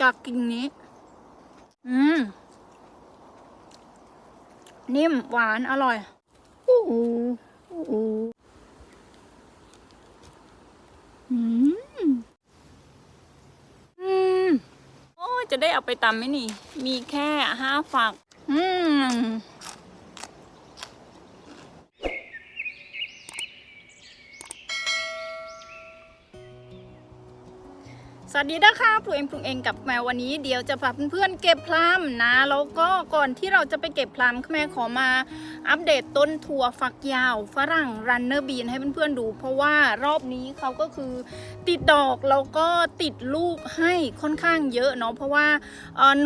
จากกิ่งนี้ อืม นิ่มหวานอร่อยอู้หูอู้หูอืม อืม โอ้จะได้เอาไปตำไหมนี่ มีแค่ห้าฝัก อืม วัสดีนะคะปลูกเองปลูกเองกับแมววันนี้เดี๋ยวจะพาเพื่อนๆเก็บพลัมนะแล้วก็ก่อนที่เราจะไปเก็บพลัมแม่ขอมาอัปเดตต้นถั่วฝักยาวฝรั่งรันเนอร์บีนให้เพื่อนๆดู เพราะว่ารอบนี้เขาก็คือติดดอกแล้วก็ติดลูกให้ค่อนข้างเยอะเนาะเพราะว่า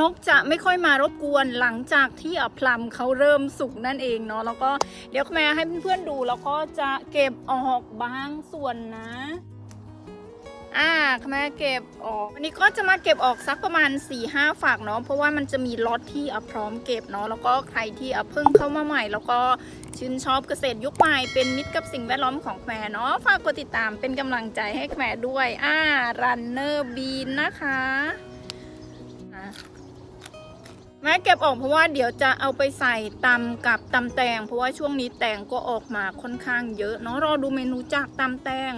นกจะไม่ค่อยมารบกวนหลังจากที่อะพลัมเขาเริ่มสุกนั่นเองเนาะแล้วก็เดี๋ยวแม่ให้เพื่อนๆดูแล้วก็จะเก็บออกบางส่วนนะ อ่าแม่เก็บออกวันนี้ก็จะมาเก็บออกสักประมาณ4ี่ห้าฝากเนาะเพราะว่ามันจะมีล็อตที่อพร้อมเก็บเนาะแล้วก็ใครที่อเพิ่งเข้ามาใหม่ แล้วก็ชื่นชอบเกษตรยุคใหม่เป็นมิตรกับสิ่งแวดล้อมของแม่เนาะฝากกดติดตามเป็นกำลังใจให้แม่ด้วยอ่ารันเนอร์บีนนะคะอะแม่เก็บออกเพราะว่าเดี๋ยวจะเอาไปใส่ตำกับตำแตง เพราะว่าช่วงนี้แตงก็ออกมาค่อนข้างเยอะเนาะรอดูเมนูจากตำแตง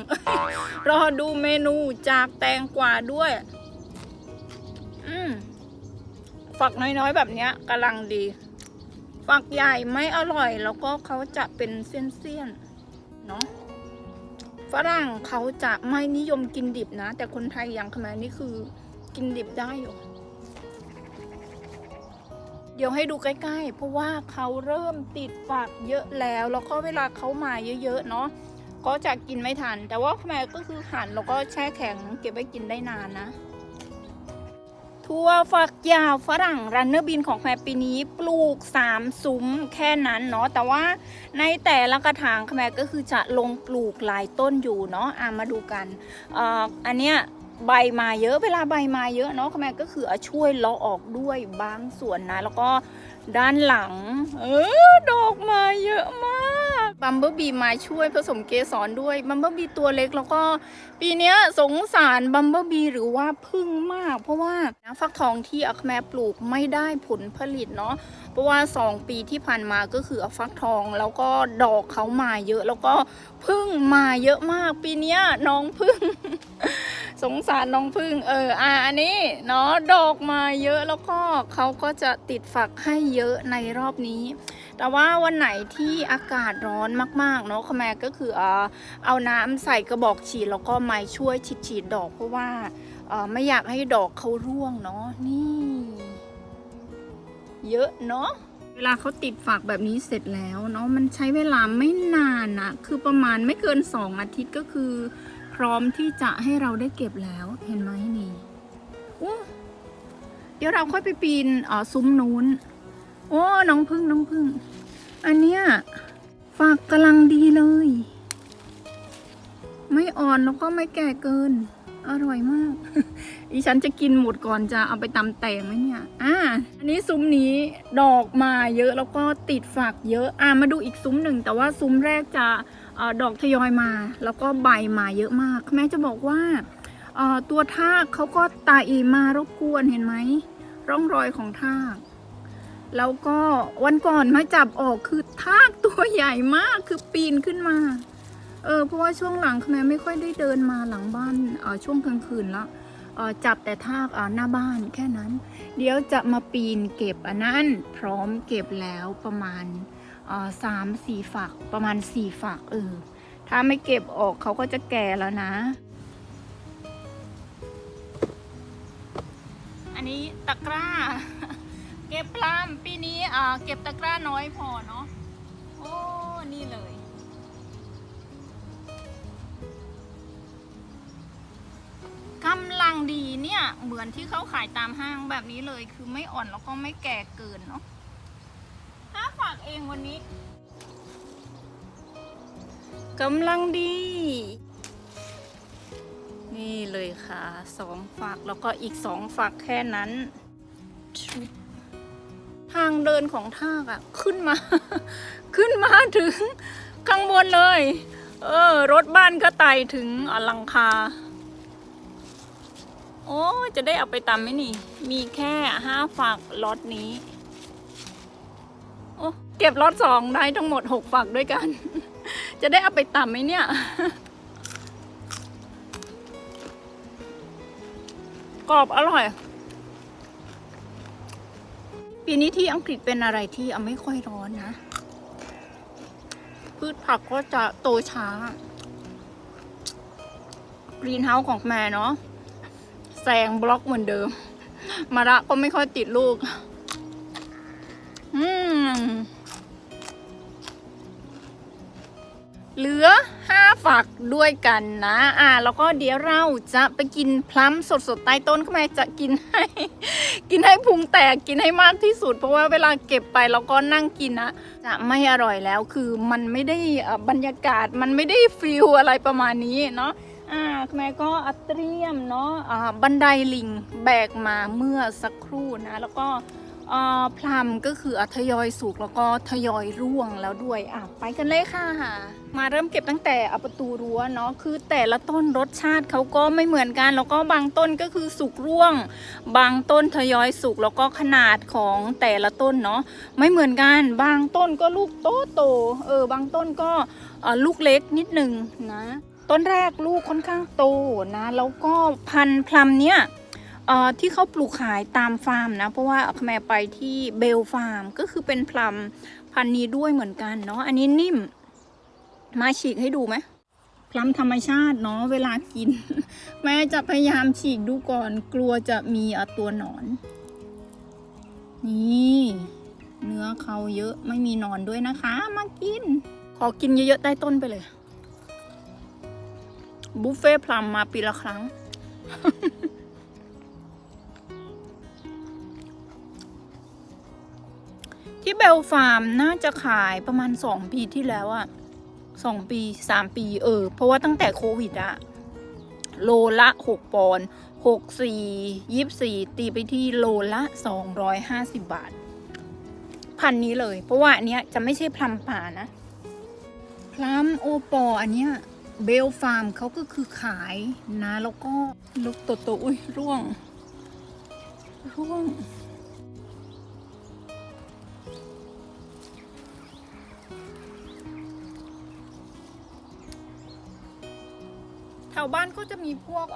รอดูเมนูจากแตงกวาด้วย อืมฝักน้อยๆแบบเนี้ยกำลังดี ฝักใหญ่ไม่อร่อย แล้วก็เขาจะเป็นเส้นๆเนาะฝรั่งเขาจะไม่นิยมกินดิบนะ แต่คนไทยอย่างขมรนี่คือกินดิบได้อยู่ เดี๋ยวให้ดูใกล้ๆ เพราะว่าเขาเริ่มติดฝักเยอะแล้ว แล้วก็เวลาเขามาเยอะๆเนาะ ก็จะกินไม่ทัน แต่ว่าแม่ก็คือหั่นแล้วก็แช่แข็งเก็บไว้กินได้นานนะทั่วฝักยาวฝรั่งรันเนอร์บินของแคมปีนี้ปลูก 3 ซุ้มแค่นั้นเนาะแต่ว่าในแต่ละกระถางแคมก็คือจะลงปลูกหลายต้นอยู่เนาะอะมาดูกันออันเนี้ยใบมาเยอะเวลาใบมาเยอะเนาะแคมก็คือช่วยเลาะออกด้วยบางส่วนนะ แล้วก็ ด้านหลัง เออ ดอกมาเยอะมากบัมเบอร์บีมาช่วยผสมเกสรด้วยบัมเบอร์บีตัวเล็กแล้วก็ ปีนี้สงสารบัมเบอร์บีหรือว่าพึ่งมาก เพราะว่านะฟักทองที่อัคแมปลูกไม่ได้ผลผลิตเนาะ เพราะว่า 2 ปีที่ผ่านมาก็คือเอาฟักทอง แล้วก็ดอกเขามาเยอะ แล้วก็พึ่งมาเยอะมาก ปีนี้น้องพึ่ง สงสารน้องพึ่ง เอออะอันนี้เนาะดอกมาเยอะแล้วก็เขาก็จะติดฝักให้เยอะในรอบนี้ แต่ว่าวันไหนที่อากาศร้อนมากๆเนาะคแมก็คือเออเอาน้ำใส่กระบอกฉีดแล้วก็ไม้ช่วยฉีดฉีดดอกเพราะว่าเออไม่อยากให้ดอกเขาร่วงเนาะนี่ เยอะเนาะเวลาเขาติดฝักแบบนี้เสร็จแล้วเนาะมันใช้เวลาไม่นานนะคือประมาณไม่เกินสองอาทิตย์ก็คือ พร้อมที่จะให้เราได้เก็บแล้วเห็นไหมนี่โอ้เดี๋ยวเราค่อยไปปีนอ๋อซุ้มนู้น โอ้น้องพึ่งน้องพึ่ง อันเนี้ยฝากกำลังดีเลย ไม่อ่อนแล้วก็ไม่แก่เกิน อร่อยมาก อีฉันจะกินหมดก่อนจะเอาไปตำแต่งไหมเนี่ย อ่า อันนี้ซุ้มนี้ดอกมาเยอะแล้วก็ติดฝักเยอะ อ่ามาดูอีกซุ้มหนึ่งแต่ว่าซุ้มแรกจะอดอกทยอยมา แล้วก็ใบมาเยอะมาก แม่จะบอกว่าตัวทากเขาก็ตายมารบกวนเห็นไหม ร่องรอยของทาก แล้วก็วันก่อนมาจับออกคือทากตัวใหญ่มากคือปีนขึ้นมา เออเพราะว่าช่วงหลังแม่ไม่ค่อยได้เดินมาหลังบ้านเออช่วงกลางคืนแล้วเออจับแต่ทากเออหน้าบ้านแค่นั้น เดี๋ยวจะมาปีนเก็บอันนั้น พร้อมเก็บแล้วประมาณเออสามสี่ฝักประมาณสี่ฝักเออถ้าไม่เก็บออกเขาก็จะแก่แล้วนะ อันนี้ตะกร้า เก็บปลามปีนี้อ่าเก็บตะกร้าน้อยพอเนาะโอ้นี่เลย กำลังดีเนี่ย เหมือนที่เขาขายตามห้างแบบนี้เลยคือไม่อ่อนแล้วก็ไม่แก่เกินเนาะถ้าฝากเองวันนี้กำลังดี นี่เลยค่ะสองฝักแล้วก็อีกสองฝักแค่นั้น ทางเดินของทากอะขึ้นมา ขึ้นมาถึงข้างบนเลย เออ รถบ้านก็ไต่ถึงอลังคา โอ้จะได้เอาไปตำไหมนี่ มีแค่ห้าฝักล็อตนี้ โอ้เก็บล็อตสองได้ทั้งหมดหกฝักด้วยกัน จะได้เอาไปตำไหมเนี่ย กรอบอร่อย ปีนี้ที่อังกฤษเป็นอะไรที่ไม่ค่อยร้อนนะ พืชผักก็จะโตช้ากรีนเฮาส์ของแม่เนาะ แซงบล็อกเหมือนเดิม มาระก็ไม่ค่อยติดลูก อืม เหลือห้าฝักด้วยกันนะ อ่า แล้วก็เดี๋ยวเราจะไปกินพลัมสดๆใต้ต้นข้าแม่จะกินให้ กินให้พุงแตกกินให้มากที่สุด เพราะว่าเวลาเก็บไปแล้วก็นั่งกินนะจะไม่อร่อยแล้วคือมันไม่ได้อ่อบรรยากาศมันไม่ได้ฟิลอะไรประมาณนี้เนาะ อ่าแม่ก็อัเตรียมเนาะอ่าบันไดลิงแบกมาเมื่อสักครู่นะ แล้วก็พลัมก็คืออทยอยสุกแล้วก็ทยอยร่วงแล้วด้วยอะไปกันเลยค่ะ มาเริ่มเก็บตั้งแต่อะประตูรั้วเนาะคือแต่ละต้นรสชาติเขาก็ไม่เหมือนกัน แล้วก็บางต้นก็คือสุกร่วง บางต้นทยอยสุกแล้วก็ขนาดของแต่ละต้นเนาะไม่เหมือนกัน บางต้นก็ลูกโตโตเออบางต้นก็ลูกเล็กนิดนึงนะ ต้นแรกลูกค่อนข้างโตนะ แล้วก็พันธุ์พลัมเนี่ยที่เขาปลูกขายตามฟาร์มนะ เพราะว่าแม่ไปที่เบลฟาร์มก็คือเป็นพลัมพันธุ์นี้ด้วยเหมือนกันเนาะอันนี้นิ่ม มาฉีกให้ดูไหมพลัมธรรมชาติเนาะเวลากิน แม่จะพยายามฉีกดูก่อน กลัวจะมีตัวหนอน นี่เนื้อเขาเยอะไม่มีหนอนด้วยนะคะ มากิน ขอกินเยอะๆใต้ต้นไปเลย บุฟเฟ่ต์พลัมมาปีละครั้ง ที่เบลฟาร์มน่าจะขายประมาณสองปีที่แล้วอะสองปีสามปีเออ เพราะว่าตั้งแต่โควิดอะโลละหกปอนด์หกสี่ยี่สี่ตีไปที่โลละสองร้อยห้าสิบบาท พันนี้เลย เพราะว่าอันเนี้ยจะไม่ใช่พลัมป่านะพลัมโอปออันเนี้ย เบลฟาร์มเขาก็คือขายนะ แล้วก็ลูกโตอุ้ยร่วง ร่วง แถวบ้านก็จะมีพวก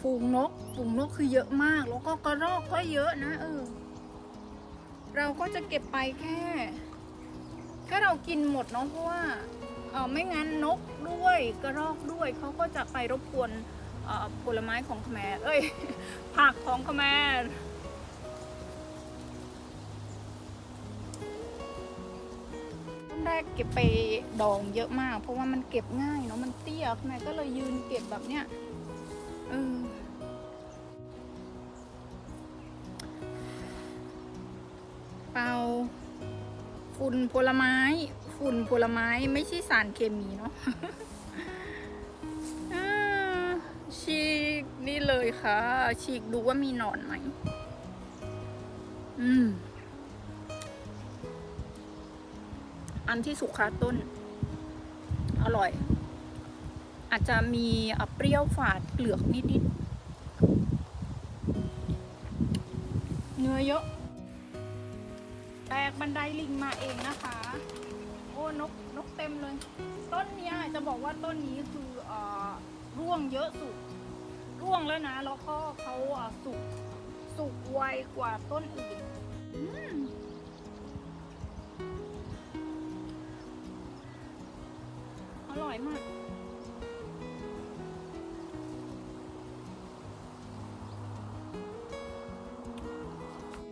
ฝูงนก ฝูงนกคือเยอะมาก แล้วก็กระรอกก็เยอะนะเออ เราก็จะเก็บไปแค่แค่เรากินหมดเนาะเพราะว่า เออไม่งั้นนกด้วยกระรอกด้วยเขาก็จะไปรบกวนเอ่อผลไม้ของขแมเอ้ย ผักของขแมต้นแรกเก็บไปดองเยอะมาก เพราะว่ามันเก็บง่ายเนาะมันเตี้ยขแมก็เลยยืนเก็บแบบเนี้ยเออเป่าฝุ่นผลไม้ ฝุ่นผลไม้ไม่ใช่สารเคมีเนาะฉีกนี่เลยค่ะ ฉีกดูว่ามีหนอนไหม อืม อันที่สุกคาต้น อร่อย อาจจะมีอะเปรี้ยวฝาดเปลือกนิดๆเนื้อเยอะแตกบันไดลิงมาเองนะคะ นกนกเต็มเลย ต้นเนี้ยจะบอกว่าต้นนี้คือเอ่อร่วงเยอะสุด ร่วงแล้วนะ แล้วก็เขาอ่อสุกสุกไวกว่าต้นอื่นอืมอร่อยมาก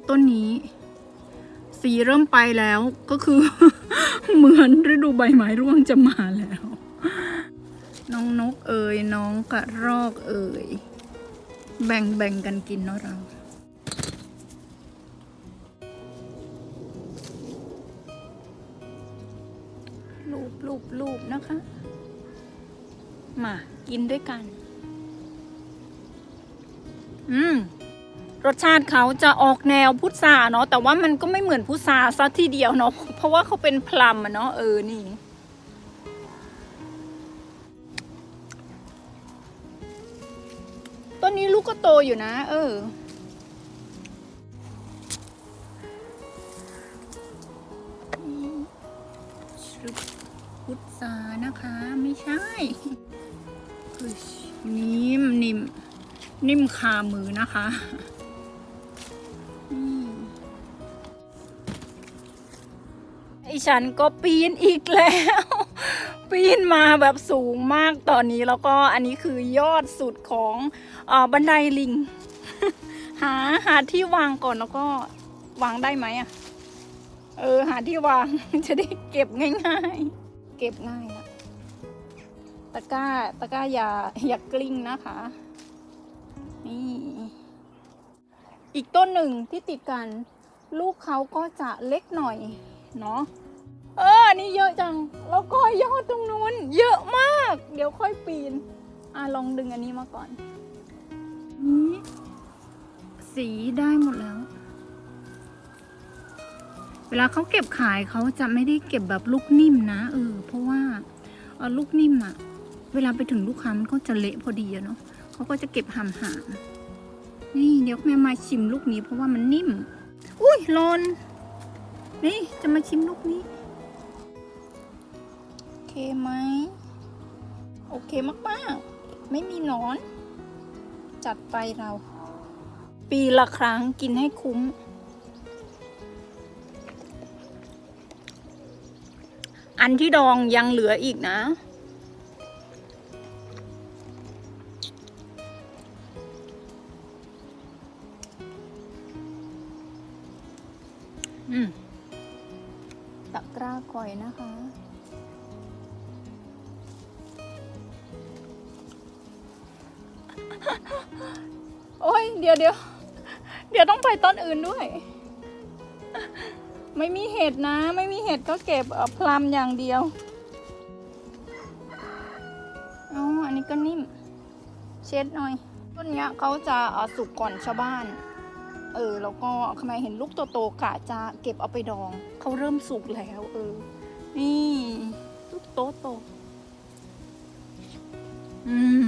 ต้นนี้ สีเริ่มไปแล้วก็คือ เหมือนฤดูใบไม้ร่วงจะมาแล้ว น้องนกเอ่ยน้องกระรอกเอ่ยแบ่งแบ่งกันกินเนาะเราลูบลูบลูบนะคะ มา กินด้วยกัน อืม รสชาติเขาจะออกแนวพุทราเนาะแต่ว่ามันก็ไม่เหมือนพุทราซะทีเดียวเนาะเพราะว่าเขาเป็นพลัมอะเนาะเออนี่ ต้นนี้ลูกก็โตอยู่นะ เออพุทรานะคะ ไม่ใช่นิ่มนิ่มนิ่มคามือนะคะ ฉันก็ปีนอีกแล้ว ปีนมาแบบสูงมากตอนนี้แล้วก็อันนี้คือยอดสุดของอบันไดลิง หาหาที่วางก่อนแล้วก็วางได้ไหมอะเออ หาที่วางจะได้เก็บง่ายๆ เก็บง่ายละตะกร้าตะกร้าอย่าอย่ากลิ้งนะคะ นี่ อีกต้นหนึ่งที่ติดกัน ลูกเขาก็จะเล็กหน่อย เนาะ อันนี่เยอะจัง แล้วก็ยอดตรงนู้น เยอะมาก เดี๋ยวค่อยปีน อะลองดึงอันนี้มาก่อน นี่สีได้หมดแล้ว เวลาเขาเก็บขายเขาจะไม่ได้เก็บแบบลูกนิ่มนะเออเพราะว่าเออลูกนิ่มอะเวลาไปถึงลูกค้ามันก็จะเละพอดีอะเนาะเขาก็จะเก็บหามหามนี่เดี๋ยวแม่มาชิมลูกนี้เพราะว่ามันนิ่ม อุ้ยหลนนี่จะมาชิมลูกนี้ เคไหม โอเคมากๆ ไม่มีหนอน จัดไปเรา ปีละครั้งกินให้คุ้ม อันที่ดองยังเหลืออีกนะอืมตะกร้าก่อยนะคะ เดี๋ยว เดี๋ยวต้องไปต้นอื่นด้วย ไม่มีเห็ดนะ ไม่มีเห็ดก็เก็บพลัมอย่างเดียวอ๋ออันนี้ก็นิ่ม เช็ดหน่อย ต้นเนี้ยเขาจะเอ่อสุกก่อนชาวบ้าน เออ แล้วก็ทำไมเห็นลูกโตๆกะจะเก็บเอาไปดอง เขาเริ่มสุกแล้ว เออ นี่ ลูกโตโตๆอืม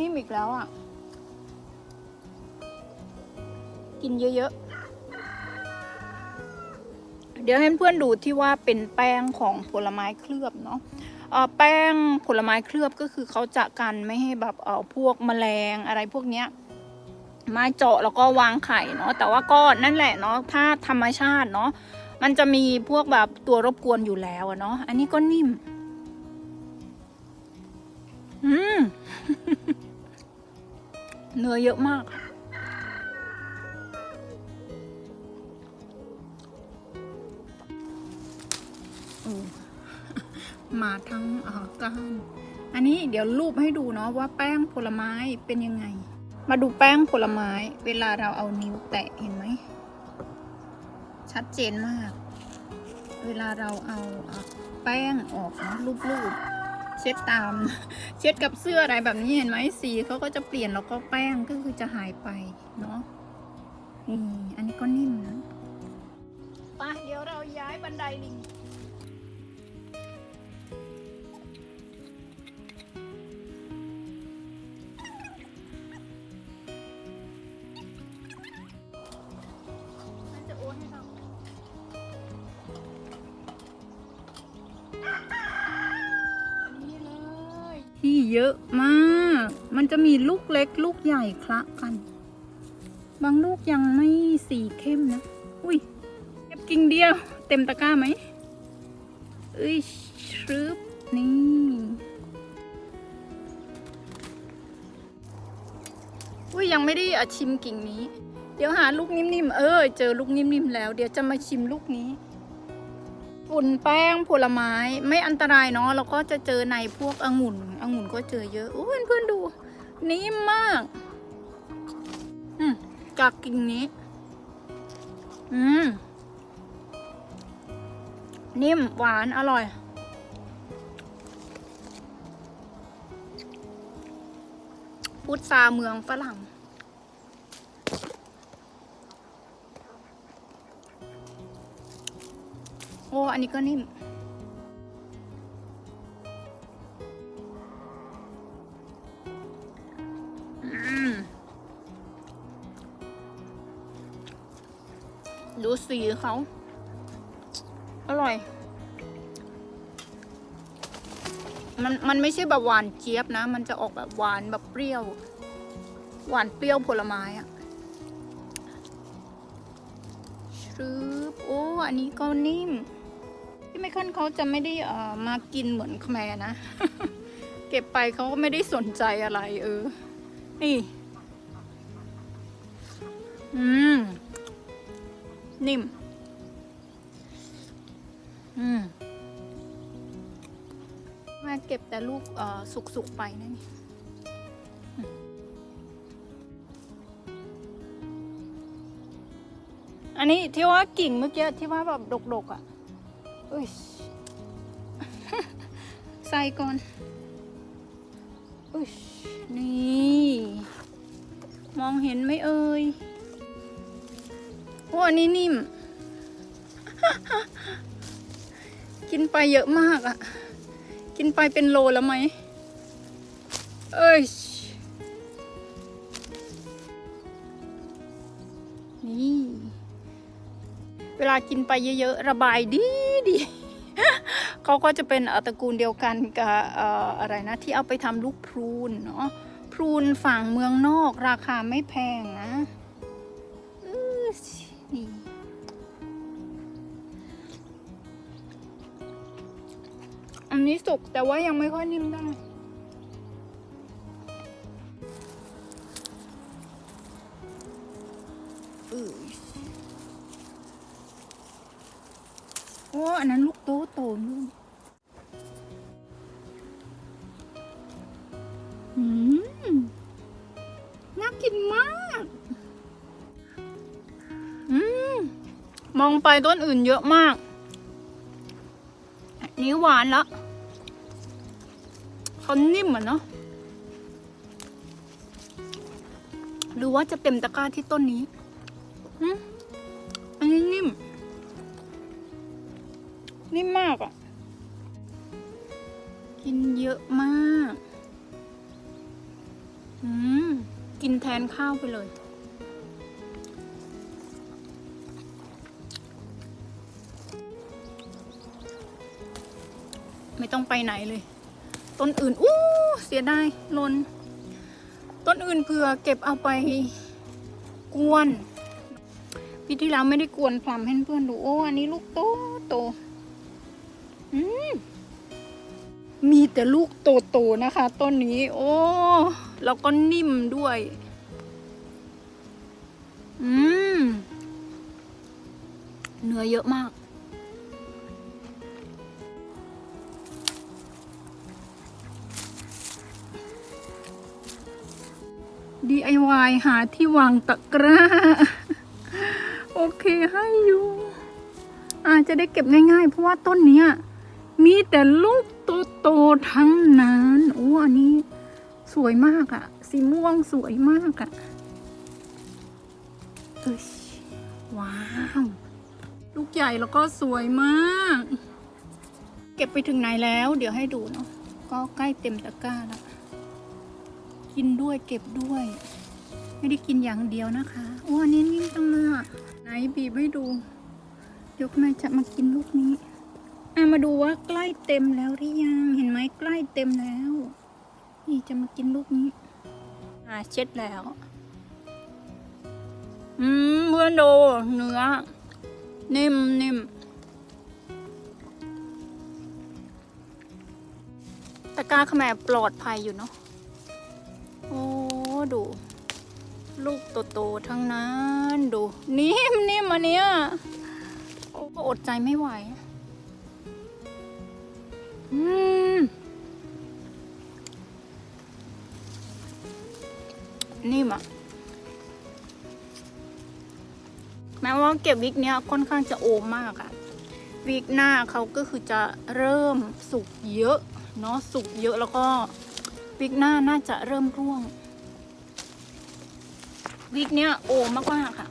นิ่มอีกแล้วอะ กินเยอะๆ เดี๋ยวให้เพื่อนดูที่ว่าเป็นแป้งของผลไม้เคลือบเนาะแป้งผลไม้เคลือบก็คือเขาจะกันไม่ให้แบบเอ่อพวกแมลงอะไรพวกเนี้ยมาเจาะแล้วก็วางไข่เนาะแต่ว่าก็นั่นแหละเนาะถ้าธรรมชาติเนาะมันจะมีพวกแบบตัวรบกวนอยู่แล้วเนาะอันนี้ก็นิ่ม อืม เนื้อเยอะมาก มาทั้งออก้านอันนี้เดี๋ยวรูปให้ดูเนาะว่าแป้งผลไม้เป็นยังไง มาดูแป้งผลไม้ เวลาเราเอานิ้วแตะเห็นไหม ชัดเจนมาก เวลาเราเอาแป้งออกนะรูปๆ เช็ดตาม เช็ดกับเสื้ออะไรแบบนี้เห็นไหมสีเขาก็จะเปลี่ยนแล้วก็แป้งก็คือจะหายไปเนาะนี่อันนี้ก็นิ่มนะไปเดี๋ยวเราย้ายบันไดลิง เยอะมาก มันจะมีลูกเล็กลูกใหญ่คละกัน บางลูกยังไม่สีเข้มนะ อุ้ยเก็บกิ่งเดียว เต็มตะกร้าไหมเอ้ยชรึบนี่ อุ้ยยังไม่ได้อชิมกิ่งนี้ เดี๋ยวหาลูกนิ่มๆ เออ เจอลูกนิ่มๆแล้ว เดี๋ยวจะมาชิมลูกนี้ ฝุ่นแป้งผลไม้ไม่อันตรายเนาะแล้วก็จะเจอในพวกองุ่นองุ่นก็เจอเยอะอู้เพื่อนๆดู นิ่มมาก อืมจากกิ่งนี้ อืมนิ่มหวานอร่อยพุทราเมืองฝรั่ง อ้อันนี้ก็นิ่ม ดูสีเขา อร่อย มันมันไม่ใช่แบบหวานเจี๊ยบนะ มันจะออกแบบหวานแบบเปรี้ยว หวานเปรี้ยวผลไม้อะชืบโอ้ อันนี้ก็นิ่ม พี่ไมเคิลเขาจะไม่ได้เอ่อมากินเหมือนแคมร์นะ เก็บไปเขาก็ไม่ได้สนใจอะไร เออ นี่ อืม นิ่ม อืมแม่เก็บแต่ลูกเอ่อสุกๆไปนะนี่อันนี้ที่ว่ากิ่งเมื่อกี้ที่ว่าแบบดกๆอะ อุ้ยใส่ก่อนอุ้ยนี่ มองเห็นไหมเอ่ยโอ้อันนี้นิ่ม กินไปเยอะมากอะกินไปเป็นโลแล้วไหม เอ้ย นี่ เวลากินไปเยอะๆ ระบายดีดี เขาก็จะเป็นตระกูลเดียวกันกับอออะไรนะที่เอาไปทำลูกพรูนเนาะพรูนฝั่งเมืองนอกราคาไม่แพงนะอื้อนี่อันนี้สุกแต่ว่ายังไม่ค่อยนิ่มได้ อันนั้นลูกโตโตนู่นอืมน่ากินมาก อืม มองไปต้นอื่นเยอะมาก อันนี้หวานแล้วเขานิ่มเหมือนเนาะหรือว่าจะเต็มตะกร้าที่ต้นนี้ อืม อันนี้นิ่ม นิ่มมากอะ กินเยอะมาก อืม กินแทนข้าวไปเลย ไม่ต้องไปไหนเลย ต้นอื่น อู้เสียดายลน ต้นอื่นเผื่อเก็บเอาไปกวนปีที่แล้วไม่ได้กวนพลัมให้เพื่อนดู โอ้ อันนี้ลูกโตโต มีแต่ลูกโตโตๆนะคะ ต้นนี้ โอ้ แล้วก็นิ่มด้วย อืม เนื้อเยอะมาก DIY หาที่วางตะกร้า โอเคให้อยู่อาจจะได้เก็บง่ายๆ เพราะว่าต้นเนี้ย มีแต่ลูกโตๆทั้งนั้นโอ้อันนี้สวยมากอะสีม่วงสวยมากอะเอ้ยว้าว ลูกใหญ่แล้วก็สวยมาก เก็บไปถึงไหนแล้ว เดี๋ยวให้ดูเนาะก็ใกล้เต็มตะกร้าแล้ว กินด้วยเก็บด้วย ไม่ได้กินอย่างเดียวนะคะโอ้อันนี้นิ่มจังเลยอะไหนบีบให้ดู เดี๋ยวแม่จะมากินลูกนี้ อะมาดูว่าใกล้เต็มแล้วหรือยัง เห็นไหมใกล้เต็มแล้ว นี่จะมากินลูกนี้ อ่าเช็ดแล้ว อืมเพื่อนดูเนื้อ นิ่มนิ่มตะกร้าขแมบปลอดภัยอยู่เนาะ โอ้ดู ลูกโตๆทั้งนั้น ดู นิ่มนิ่มอันเนี้ยโอ้อดใจไม่ไหว นิ่มอะแม้ว่าเก็บวิกเนี้ยค่อนข้างจะโอมมากอะวิกหน้าเขาก็คือจะเริ่มสุกเยอะเนาะสุกเยอะแล้วก็วิกหน้าน่าจะเริ่มร่วง วิกเนี้ยโอมมากๆค่ะ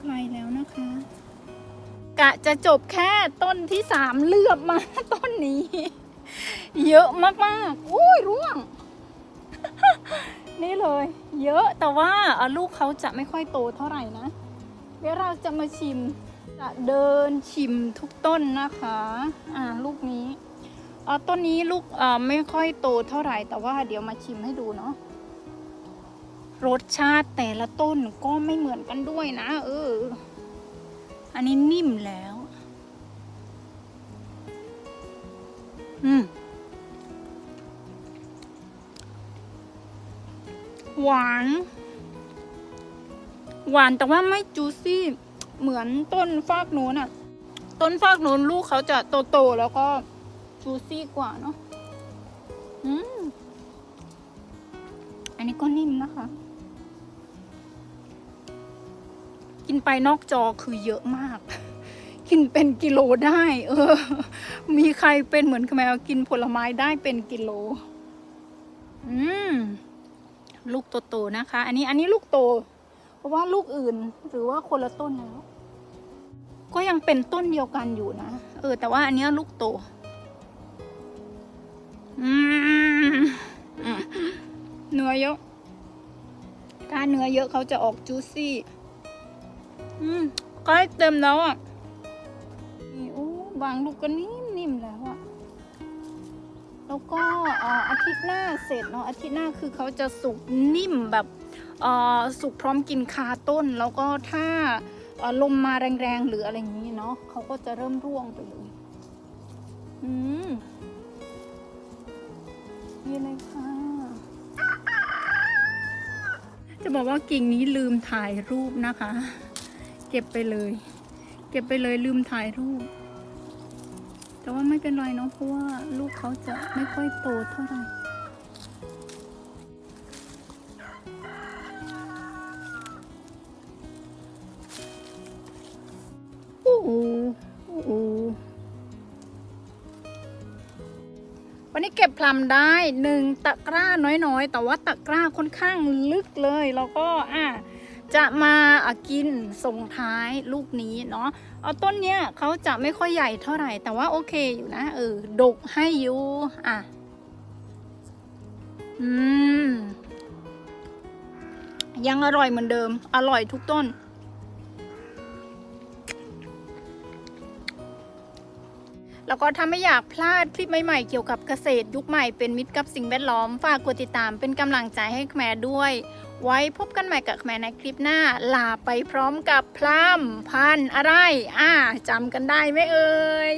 ไกลแล้วนะคะ กะจะจบแค่ต้นที่สามเลือบมาต้นนี้ เยอะมากๆอุ้ยร่วง นี่เลย เยอะแต่ว่าลูกเขาจะไม่ค่อยโตเท่าไหร่นะ เดี๋ยวเราจะมาชิม จะเดินชิมทุกต้นนะคะ อ่าลูกนี้อ่อต้นนี้ลูกอ่อไม่ค่อยโตเท่าไหร่ แต่ว่าเดี๋ยวมาชิมให้ดูเนาะรสชาติแต่ละต้นก็ไม่เหมือนกันด้วยนะ เออ อันนี้นิ่มแล้ว อืม หวาน หวานแต่ว่าไม่จูซี่ เหมือนต้นฟากโน้นอะต้นฟากโน้นลูกเขาจะโตๆแล้วก็จูซี่กว่าเนาะอืมอันนี้ก็นิ่มนะคะ กินไปนอกจอคือเยอะมาก กินเป็นกิโลได้ เออ มีใครเป็นเหมือนแมวกินผลไม้ได้เป็นกิโล อืม ลูกโตๆนะคะ อันนี้อันนี้ลูกโต เพราะว่าลูกอื่นหรือว่าคนละต้นแล้ว ก็ยังเป็นต้นเดียวกันอยู่นะ เออ แต่ว่าอันเนี้ยลูกโต อืมเนื้อเยอะ ถ้าเนื้อเยอะเขาจะออกจูซี่ อืมใกล้เต็มแล้วอะนี่โอ้บางลูกก็นิ่มๆแล้ว แล้วก็อาทิตย์หน้าเสร็จเนาะอาทิตย์หน้าคือเขาจะสุกนิ่มแบบสุกพร้อมกินคาต้น แล้วก็ถ้าลมมาแรงๆหรืออะไรอย่างนี้เนาะเขาก็จะเริ่มร่วงไปเลยอืมนี่เลยค่ะ จะบอกว่ากิ่งนี้ลืมถ่ายรูปนะคะ เก็บไปเลย เก็บไปเลยลืมถ่ายรูป แต่ว่าไม่เป็นไรเนาะเพราะว่าลูกเขาจะไม่ค่อยโตเท่าไหร่อ้โหโอ้โหวันนี้เก็บพลัมได้หนึ่งตะกร้าน้อยๆ แต่ว่าตะกร้าค่อนข้างลึกเลย แล้วก็อะ จะมาอะกินส่งท้ายลูกนี้เนาะเอาต้นเนี้ยเขาจะไม่ค่อยใหญ่เท่าไหร่ แต่ว่าโอเคอยู่นะเออดกให้อยู่อะ อืม ยังอร่อยเหมือนเดิม อร่อยทุกต้น แล้วก็ถ้าไม่อยากพลาดคลิปใหม่ๆ เกี่ยวกับเกษตรยุคใหม่เป็นมิตรกับสิ่งแวดล้อม ฝากกดติดตามเป็นกำลังใจให้แคมด้วย ไว้พบกันใหม่กับแม่ในคลิปหน้า ลาไปพร้อมกับพลัมพันอะไร อ่าจำกันได้ไหมเอ่ย